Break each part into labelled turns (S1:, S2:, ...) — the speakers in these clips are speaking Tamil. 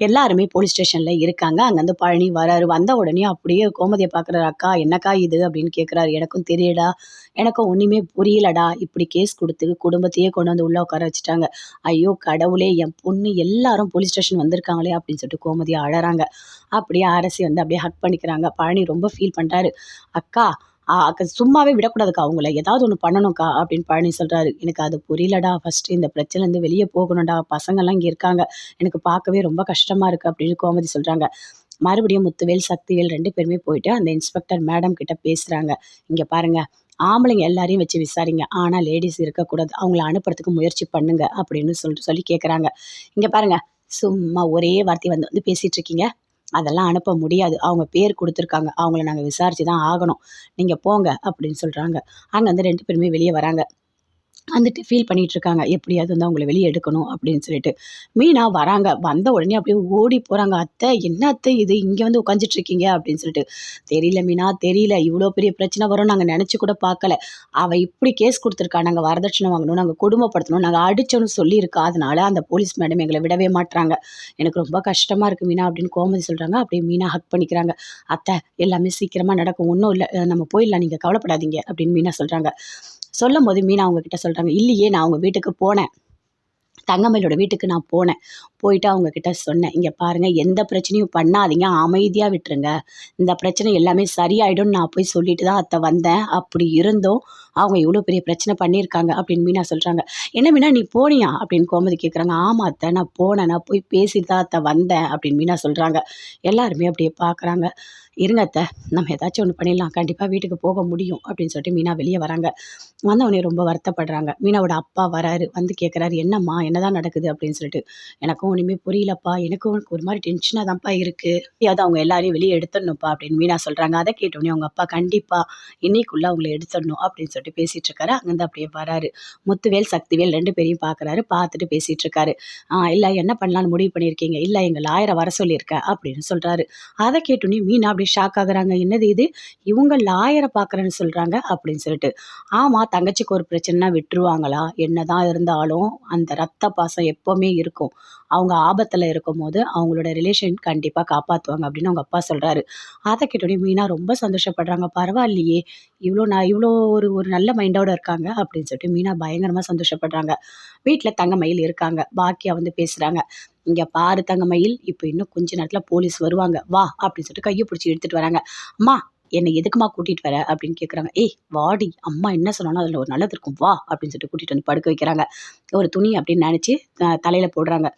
S1: எல்லாருமே போலீஸ் ஸ்டேஷனில் இருக்காங்க. அங்கேருந்து பழனி வராரு. வந்த உடனே அப்படியே கோமதியை பார்க்குறாரு அக்கா என்னக்கா இது? அப்படின்னு கேட்குறாரு எனக்கும் தெரியலடா எனக்கும் ஒன்றுமே புரியலடா. இப்படி கேஸ் கொடுத்து குடும்பத்தையே கொண்டு வந்து உள்ளே உட்கார வச்சுட்டாங்க. ஐயோ கடவுளே என் பொண்ணு எல்லாரும் போலீஸ் ஸ்டேஷன் வந்திருக்காங்களே அப்படின்னு சொல்லிட்டு கோமதியை அழறாங்க. அப்படியே அரசி வந்து அப்படியே ஹக் பண்ணிக்கிறாங்க. பழனி ரொம்ப ஃபீல் பண்ணுறாரு அக்கா சும்மாவே விடக்கூடாதுக்கா. அவங்கள ஏதாவது ஒன்று பண்ணணும்க்கா அப்படின்னு பழனி சொல்கிறாரு எனக்கு அது புரியலடா. ஃபஸ்ட்டு இந்த பிரச்சனைலேருந்து வெளியே போகணும்டா. பசங்கள்லாம் இங்கே இருக்காங்க. எனக்கு பார்க்கவே ரொம்ப கஷ்டமாக இருக்குது அப்படின்னு கோமதி சொல்கிறாங்க மறுபடியும் முத்துவேல் சக்திவேல் ரெண்டு பேருமே போயிட்டு அந்த இன்ஸ்பெக்டர் மேடம் கிட்ட பேசுகிறாங்க இங்கே பாருங்கள் ஆம்பளைங்க எல்லாரையும் வச்சு விசாரிங்க. ஆனால் லேடிஸ் இருக்கக்கூடாது. அவங்கள அனுப்புறதுக்கு முயற்சி பண்ணுங்க அப்படின்னு சொல்லிட்டு சொல்லி கேட்குறாங்க இங்கே பாருங்க. சும்மா ஒரே வார்த்தை வந்து வந்து பேசிகிட்டு இருக்கீங்க. அதெல்லாம் அனுப்ப முடியாது. அவங்க பேர் கொடுத்துருக்காங்க. அவங்கள நாங்கள் விசாரிச்சு தான் ஆகணும். நீங்கள் போங்க அப்படின்னு சொல்கிறாங்க அங்கே வந்து ரெண்டு பேருமே வெளியே வராங்க. வந்துட்டு ஃபீல் பண்ணிகிட்ருக்காங்க இருக்காங்க எப்படியாவது வந்து அவங்கள வெளியே எடுக்கணும் அப்படின்னு சொல்லிட்டு. மீனா வராங்க. வந்த உடனே அப்படியே ஓடி போகிறாங்க அத்தை என்ன அத்தை இது? இங்கே வந்து உட்காந்துட்ருக்கீங்க அப்படின்னு சொல்லிட்டு. தெரியல மீனா தெரியல. இவ்வளோ பெரிய பிரச்சனை வரும். நாங்கள் நினச்சி கூட பார்க்கல. அவள் இப்படி கேஸ் கொடுத்துருக்கா. நாங்கள் வரதட்சணை வாங்கணும். நாங்கள் குடும்பப்படுத்தணும். நாங்கள் அடிச்சோன்னு சொல்லியிருக்கா. அதனால் அந்த போலீஸ் மேடம் எங்களை விடவே மாட்டுறாங்க எனக்கு ரொம்ப கஷ்டமாக இருக்குது மீனா அப்படின்னு கோமதி சொல்கிறாங்க அப்படியே மீனா ஹக் பண்ணிக்கிறாங்க. அத்தை எல்லாமே சீக்கிரமாக நடக்கும். ஒன்றும் இல்லை. நம்ம போயிடலாம். நீங்கள் கவலைப்படாதீங்க அப்படின்னு மீனா சொல்கிறாங்க சொல்லும் போது மீனா அவங்கக்கிட்ட சொல்கிறாங்க இல்லையே நான் அவங்க வீட்டுக்கு போனேன். தங்கமயிலோட வீட்டுக்கு நான் போனேன். போயிட்டு அவங்க கிட்ட சொன்னேன் இங்கே பாருங்கள் எந்த பிரச்சனையும் பண்ணாதீங்க அமைதியாக விட்டுருங்க. இந்த பிரச்சனை எல்லாமே சரியாயிடும்னு நான் போய் சொல்லிட்டு தான் அத்தை வந்தேன். அப்படி இருந்தும் அவங்க இவ்வளோ பெரிய பிரச்சனை பண்ணியிருக்காங்க அப்படின்னு மீனா சொல்கிறாங்க என்ன மீனா நீ போனியா? அப்படின்னு கோமதி கேட்குறாங்க ஆமாம் அத்தை நான் போனேன். நான் போய் பேசிட்டு தான் அத்தை வந்தேன் அப்படின்னு மீனா சொல்கிறாங்க எல்லாருமே அப்படியே பார்க்குறாங்க இருங்க அத்தை நம்ம ஏதாச்சும் ஒன்று பண்ணிடலாம். கண்டிப்பாக வீட்டுக்கு போக முடியும் அப்படின்னு சொல்லிட்டு மீனா வெளியே வராங்க. வந்தவொடனே ரொம்ப வருத்தப்படுறாங்க. மீனாவோட அப்பா வராரு. வந்து கேட்குறாரு என்னம்மா என்னதான் நடக்குது? அப்படின்னு சொல்லிட்டு எனக்கும் ஒன்றுமே புரியலப்பா. எனக்கும் ஒரு மாதிரி டென்ஷனாக தான்ப்பா இருக்குது அது அவங்க எல்லாரையும் வெளியே எடுத்துடணும்ப்பா அப்படின்னு மீனா சொல்கிறாங்க அதை கேட்டோடனே அவங்க அப்பா கண்டிப்பாக இன்னைக்குள்ளே அவங்கள எடுத்துடணும் அப்படின்னு சொல்லிட்டு பேசிகிட்டு இருக்காரு அங்கேருந்து அப்படியே வராரு. முத்துவேல் சக்திவேல் ரெண்டு பேரையும் பார்க்குறாரு. பார்த்துட்டு பேசிகிட்டு இருக்காரு இல்லை என்ன பண்ணலான்னு முடிவு பண்ணியிருக்கீங்க? இல்லை எங்கள் லாயரை வர சொல்லியிருக்க அப்படின்னு சொல்கிறாரு அதை கேட்டோன்னே மீனா அப்படியே ஷாக் ஆகுறாங்க. என்னது இது? இவங்க லாயரை பார்க்குறேன்னு சொல்கிறாங்க அப்படின்னு சொல்லிட்டு. ஆமாம் தங்கச்சிக்கு ஒரு பிரச்சனைனா விட்டுருவாங்களா? என்னதான் இருந்தாலும் அந்த ரத்த பாசம் எப்போவுமே இருக்கும். அவங்க ஆபத்தில் இருக்கும்போது அவங்களோட ரிலேஷன் கண்டிப்பாக காப்பாற்றுவாங்க அப்படின்னு அவங்க அப்பா சொல்கிறாரு அதை கேட்டோடனே மீனா ரொம்ப சந்தோஷப்படுறாங்க. பரவாயில்லையே இவ்வளோ நான் இவ்வளோ ஒரு ஒரு நல்ல மைண்டோட இருக்காங்க அப்படின்னு சொல்லிட்டு மீனா பயங்கரமாக சந்தோஷப்படுறாங்க. வீட்டில் தங்கமயில் இருக்காங்க. பாக்கியா வந்து பேசுகிறாங்க இங்கே பாரு தங்கமயில் இப்போ இன்னும் கொஞ்ச நேரத்தில் போலீஸ் வருவாங்க. வா அப்படின்னு சொல்லிட்டு கையை பிடிச்சி எடுத்துகிட்டு வராங்க. அம்மா என்னை எதுக்குமா கூட்டிகிட்டு வர? அப்படின்னு கேட்குறாங்க ஏய் வாடி அம்மா என்ன சொன்னாலும் அதில் ஒரு நல்லது இருக்கும். வா அப்படின்னு சொல்லிட்டு கூட்டிகிட்டு வந்து படுக்க வைக்கிறாங்க. ஒரு துணி அப்படின்னு நினச்சி தலையில் போடுறாங்க.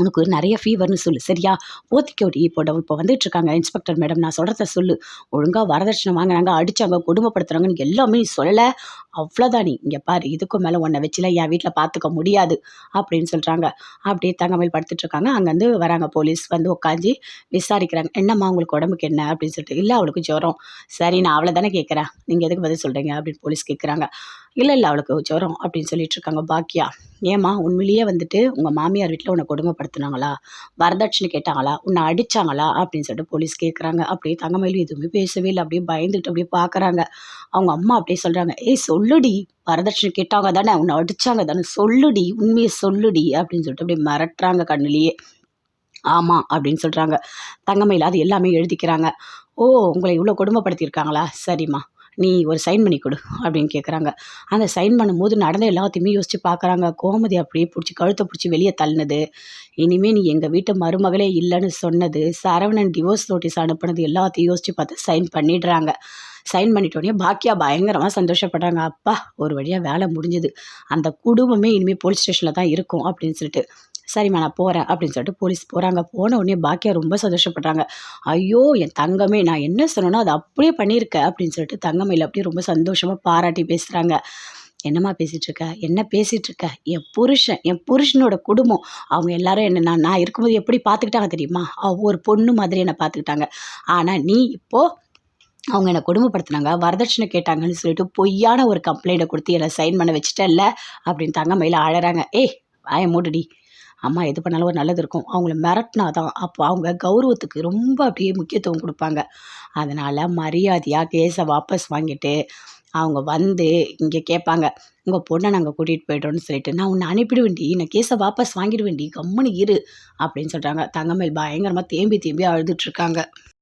S1: உனக்கு நிறைய ஃபீவர்னு சொல்லு. சரியா? போத்திக்கோடி இப்போ இப்போ வந்துட்டு இருக்காங்க இன்ஸ்பெக்டர் மேடம் நான் சொல்கிறத சொல்லு. ஒழுங்காக வரதட்சணை வாங்கினாங்க அடித்தாங்க கொடுமைப்படுத்துகிறாங்கன்னு எல்லாமே நீ சொல்லலை. அவ்வளோதான் நீ. இங்கே பாரு இதுக்கும் மேலே உன்னை வச்சுலாம் என் வீட்டில் பார்த்துக்க முடியாது அப்படின்னு சொல்கிறாங்க அப்படியே தங்கமயில் படுத்துட்ருக்காங்க அங்கேருந்து வராங்க போலீஸ் வந்து உட்காந்து விசாரிக்கிறாங்க. என்னம்மா உங்களுக்கு உடம்புக்கு என்ன? அப்படின்னு சொல்லிட்டு இல்லை அவளுக்கு ஜுரம். சரி நான் அவளை தானே கேட்குறேன். நீங்கள் எதுக்கு பதில் சொல்கிறீங்க அப்படின்னு போலீஸ் கேட்குறாங்க. இல்லை இல்லை அவளுக்கு ஜுரம். அப்படின்னு சொல்லிட்டு இருக்காங்க பாக்கியா. ஏம்மா உண்மையிலேயே வந்துட்டு உங்கள் மாமியார் வீட்டில் உன்னை கொடுமைப்படுத்துனாங்களா? வரதட்சணை கேட்டாங்களா? உன்னை அடித்தாங்களா அப்படின்னு சொல்லிட்டு போலீஸ் கேட்குறாங்க. அப்படியே தங்கமயிலும் எதுவுமே பேசவே இல்லை. அப்படியே பயந்துட்டு அப்படியே பார்க்குறாங்க அவங்க அம்மா அப்படியே சொல்கிறாங்க ஏய் சொல் சொல்லுடி வரதட்சணை கேட்டாங்க தானே உன்னை அடித்தாங்க தானே சொல்லுடி உண்மையை சொல்லுடி அப்படின்னு சொல்லிட்டு அப்படியே மிரட்டுறாங்க கண்ணுலேயே. ஆமாம் அப்படின்னு சொல்கிறாங்க தங்கமையில் அது எல்லாமே எழுதிக்கிறாங்க. ஓ உங்களை இவ்வளோ கொடுமைப்படுத்தியிருக்காங்களா? சரிம்மா நீ ஒரு சைன் பண்ணி கொடு அப்படின்னு கேட்குறாங்க அந்த சைன் பண்ணும்போது நடந்த எல்லாத்தையுமே யோசித்து பார்க்குறாங்க கோமதி அப்படியே பிடிச்சி கழுத்தை பிடிச்சி வெளியே தள்ளினது. இனிமேல் நீ எங்கள் வீட்டு மருமகளே இல்லைன்னு சொன்னது சரவணன் டிவோர்ஸ் நோட்டீஸ் அனுப்புனது எல்லாத்தையும் யோசித்து பார்த்து சைன் பண்ணிடுறாங்க. சைன் பண்ணிட்டோடனே பாக்கியா பயங்கரமாக சந்தோஷப்படுறாங்க அப்பா ஒரு வழியாக வேலை முடிஞ்சுது. அந்த குடும்பமே இனிமேல் போலீஸ் ஸ்டேஷனில் தான் இருக்கும் அப்படின்னு சொல்லிட்டு. சரிம்மா நான் போகிறேன் அப்படின்னு சொல்லிட்டு போலீஸ் போகிறாங்க போன உடனே பாக்கியா ரொம்ப சந்தோஷப்படுறாங்க ஐயோ என் தங்கமே நான் என்ன சொன்னேனோ அதை அப்படியே பண்ணியிருக்க அப்படின்னு சொல்லிட்டு தங்கமையில் அப்படியே ரொம்ப சந்தோஷமாக பாராட்டி பேசுகிறாங்க என்னம்மா பேசிகிட்டு இருக்க? என்ன பேசிகிட்டு இருக்க? என் புருஷன் என் புருஷனோட குடும்பம். அவங்க எல்லாரும் என்ன நான் நான் இருக்கும்போது எப்படி பார்த்துக்கிட்டாங்க தெரியுமா? ஒரு பொண்ணு மாதிரி என்னை பார்த்துக்கிட்டாங்க. ஆனால் நீ இப்போது அவங்க என்னை கொடுமைப்படுத்தினாங்க வரதட்சணை கேட்டாங்கன்னு சொல்லிட்டு பொய்யான ஒரு கம்ப்ளைண்ட்டை கொடுத்து என்னை சைன் பண்ண வச்சுட்டேன்ல அப்படின்னு தங்கமையில் அழகிறாங்க ஏய் வாய மூடுடி. அம்மா எது பண்ணாலும் ஒரு நல்லது இருக்கும். அவங்கள மிரட்டினா தான் அப்போ அவங்க கௌரவத்துக்கு ரொம்ப அப்படியே முக்கியத்துவம் கொடுப்பாங்க. அதனால் மரியாதையாக கேஸை வாபஸ் வாங்கிட்டு அவங்க வந்து இங்கே கேட்பாங்க. உங்கள் பொண்ணை நாங்கள் கூட்டிகிட்டு போய்ட்டோன்னு சொல்லிட்டு நான் உன்னை அனுப்பிடுவேன்டி. நான் கேஸை வாபஸ் வாங்கிடுவேன்டி. கம்முன்னு இரு. அப்படின்னு சொல்கிறாங்க தங்கமேல் பயங்கரமாக தேம்பி தேம்பி அழுதுட்ருக்காங்க